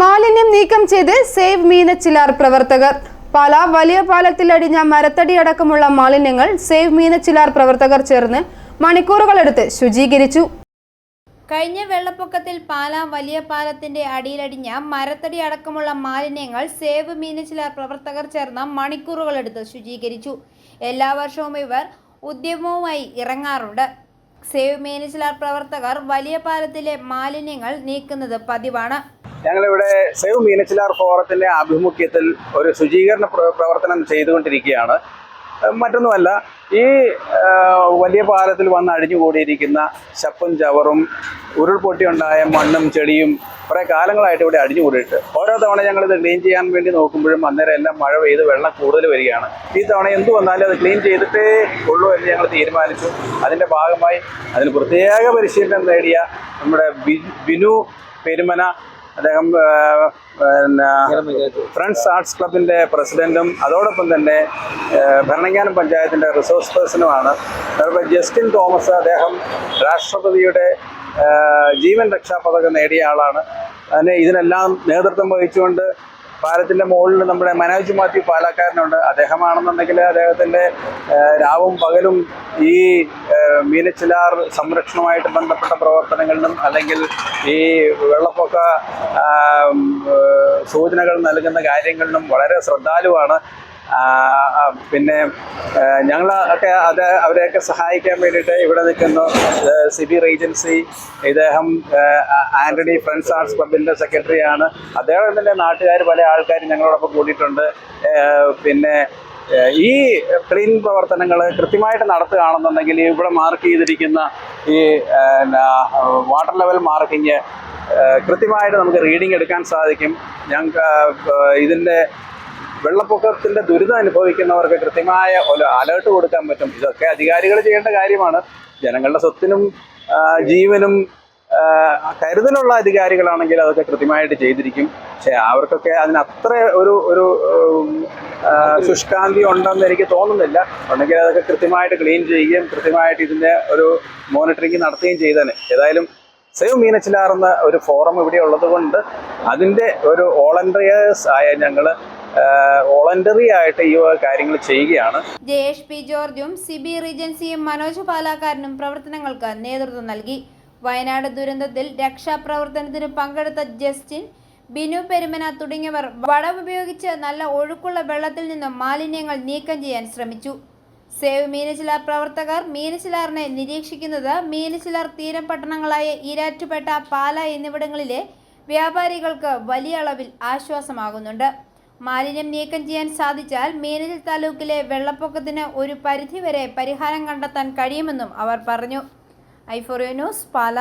മാലിന്യം നീക്കം ചെയ്ത് സേവ് മീനച്ചിലാർ പ്രവർത്തകർ. പാല വലിയ പാലത്തിലടിഞ്ഞ മരത്തടി അടക്കമുള്ള മാലിന്യങ്ങൾ സേവ് മീനച്ചിലാർ പ്രവർത്തകർ ചേർന്ന് മണിക്കൂറുകളെടുത്ത് ശുചീകരിച്ചു. കഴിഞ്ഞ വെള്ളപ്പൊക്കത്തിൽ പാലാ വലിയ പാലത്തിന്റെ അടിയിലടിഞ്ഞ മരത്തടി അടക്കമുള്ള മാലിന്യങ്ങൾ സേവ് മീനച്ചിലാർ പ്രവർത്തകർ ചേർന്ന മണിക്കൂറുകളെടുത്ത് ശുചീകരിച്ചു. എല്ലാ വർഷവും ഇവർ ഉദ്യമവുമായി ഇറങ്ങാറുണ്ട്. സേവ് മീനച്ചിലാർ പ്രവർത്തകർ വലിയ പാലത്തിലെ മാലിന്യങ്ങൾ നീക്കുന്നത് പതിവാണ്. ഞങ്ങളിവിടെ സേവ് മീനച്ചിലാർ ഫോറത്തിന്റെ ആഭിമുഖ്യത്തിൽ ഒരു ശുചീകരണ പ്രവർത്തനം ചെയ്തുകൊണ്ടിരിക്കുകയാണ്. മറ്റൊന്നുമല്ല ഈ വലിയ പാലത്തിൽ വന്ന് അടിഞ്ഞുകൂടിയിരിക്കുന്ന ചപ്പും ചവറും ഉരുൾപൊട്ടിയുണ്ടായ മണ്ണും ചെടിയും കുറേ കാലങ്ങളായിട്ട് ഇവിടെ അടിഞ്ഞുകൂടിയിട്ട്. ഓരോ തവണ ഞങ്ങൾ ഇത് ക്ലീൻ ചെയ്യാൻ വേണ്ടി നോക്കുമ്പോഴും അന്നേരം എല്ലാം മഴ പെയ്ത് വെള്ളം കൂടുതൽ വരികയാണ്. ഈ തവണ എന്തു വന്നാലും അത് ക്ലീൻ ചെയ്തിട്ടേ ഉള്ളൂ എന്ന് ഞങ്ങൾ തീരുമാനിച്ചു. അതിന്റെ ഭാഗമായി അതിന് പ്രത്യേക പരിശീലനം നേടിയ നമ്മുടെ ബിനു പെരുമന അദ്ദേഹം പിന്നെ ഫ്രണ്ട്സ് ആർട്സ് ക്ലബിന്റെ പ്രസിഡന്റും അതോടൊപ്പം തന്നെ ഭരണങ്ങാനം പഞ്ചായത്തിന്റെ റിസോഴ്സ് പേഴ്സണുമാണ് അതുപോലെ ജസ്റ്റിൻ തോമസ് അദ്ദേഹം രാഷ്ട്രപതിയുടെ ജീവൻ രക്ഷാ പതകം നേടിയ ആളാണ്. അതിനെ ഇതിനെല്ലാം നേതൃത്വം വഹിച്ചുകൊണ്ട് പാലത്തിന്റെ മുകളിൽ നമ്മുടെ മനോജ് മാത്യു പാലക്കാരനുണ്ട്. അദ്ദേഹമാണെന്നുണ്ടെങ്കിൽ അദ്ദേഹത്തിന്റെ രാവും പകലും ഈ മീനച്ചിലാർ സംരക്ഷണവുമായിട്ട് ബന്ധപ്പെട്ട പ്രവർത്തനങ്ങളിലും അല്ലെങ്കിൽ ഈ വെള്ളപ്പൊക്ക സൂചനകൾ നൽകുന്ന കാര്യങ്ങളിലും വളരെ ശ്രദ്ധാലുവാണ്. പിന്നെ ഞങ്ങളൊക്കെ അത് അവരെയൊക്കെ സഹായിക്കാൻ വേണ്ടിയിട്ട് ഇവിടെ നിൽക്കുന്നു. സിബി റീജൻസി ഇദ്ദേഹം ആന്റണി ഫ്രണ്ട്സ് ആർട്സ് ക്ലബിന്റെ സെക്രട്ടറിയാണ് അദ്ദേഹം തന്നെ നാട്ടുകാർ പല ആൾക്കാരും ഞങ്ങളോടൊപ്പം കൂടിയിട്ടുണ്ട്. പിന്നെ ഈ ക്ലീൻ പ്രവർത്തനങ്ങൾ കൃത്യമായിട്ട് നടത്തുകയാണെന്നുണ്ടെങ്കിൽ ഇവിടെ മാർക്ക് ചെയ്തിരിക്കുന്ന ഈ വാട്ടർ ലെവൽ മാർക്കിങ് കൃത്യമായിട്ട് നമുക്ക് റീഡിംഗ് എടുക്കാൻ സാധിക്കും. ഞങ്ങൾക്ക് ഇതിന്റെ വെള്ളപ്പൊക്കത്തിന്റെ ദുരിതം അനുഭവിക്കുന്നവർക്ക് കൃത്യമായ ഒരു അലേർട്ട് കൊടുക്കാൻ പറ്റും. ഇതൊക്കെ അധികാരികൾ ചെയ്യേണ്ട കാര്യമാണ്. ജനങ്ങളുടെ സ്വത്തിനും ജീവനും കരുതലുള്ള അധികാരികളാണെങ്കിൽ അതൊക്കെ കൃത്യമായിട്ട് ചെയ്തിരിക്കും. പക്ഷെ അവർക്കൊക്കെ അതിന് അത്ര ഒരു ഒരു ശുഷ്കാന്തി ഉണ്ടെന്ന് എനിക്ക് തോന്നുന്നില്ല. ഉണ്ടെങ്കിൽ അതൊക്കെ കൃത്യമായിട്ട് ക്ലീൻ ചെയ്യുകയും കൃത്യമായിട്ട് ഇതിന്റെ ഒരു മോണിറ്ററിങ് നടത്തുകയും ചെയ്തേനെ. ഏതായാലും സേവ് മീനച്ചിലാർ എന്ന ഒരു ഫോറം ഇവിടെ ഉള്ളത് കൊണ്ട് അതിന്റെ ഒരു വോളണ്ടിയേഴ്സ് ആയ ഞങ്ങൾ വോളണ്ടറി ആയിട്ട് ഈ കാര്യങ്ങൾ ചെയ്യുകയാണ്. ജയേഷ് പി ജോർജും സിബി റീജൻസിയും മനോജ് പാലാക്കാരനും പ്രവർത്തനങ്ങൾക്ക് നേതൃത്വം നൽകി. വയനാട് ദുരന്തത്തിൽ രക്ഷാപ്രവർത്തനത്തിന് പങ്കെടുത്ത ജസ്റ്റിൻ ബിനു പെരുമന തുടങ്ങിയവർ വടമുപയോഗിച്ച് നല്ല ഒഴുക്കുള്ള വെള്ളത്തിൽ നിന്നും മാലിന്യങ്ങൾ നീക്കം ചെയ്യാൻ ശ്രമിച്ചു. സേവ് മീനച്ചിലാർ പ്രവർത്തകർ മീനച്ചിലാറിനെ നിരീക്ഷിക്കുന്നത് മീനച്ചിലാർ തീരം പട്ടണങ്ങളായ ഈരാറ്റുപേട്ട പാല എന്നിവിടങ്ങളിലെ വ്യാപാരികൾക്ക് വലിയ അളവിൽ ആശ്വാസമാകുന്നുണ്ട്. മാലിന്യം നീക്കം ചെയ്യാൻ സാധിച്ചാൽ മീനച്ചിൽ താലൂക്കിലെ വെള്ളപ്പൊക്കത്തിന് ഒരു പരിധിവരെ പരിഹാരം കണ്ടെത്താൻ കഴിയുമെന്നും അവർ പറഞ്ഞു. ഐഫോറിയോ ന്യൂസ് പാല.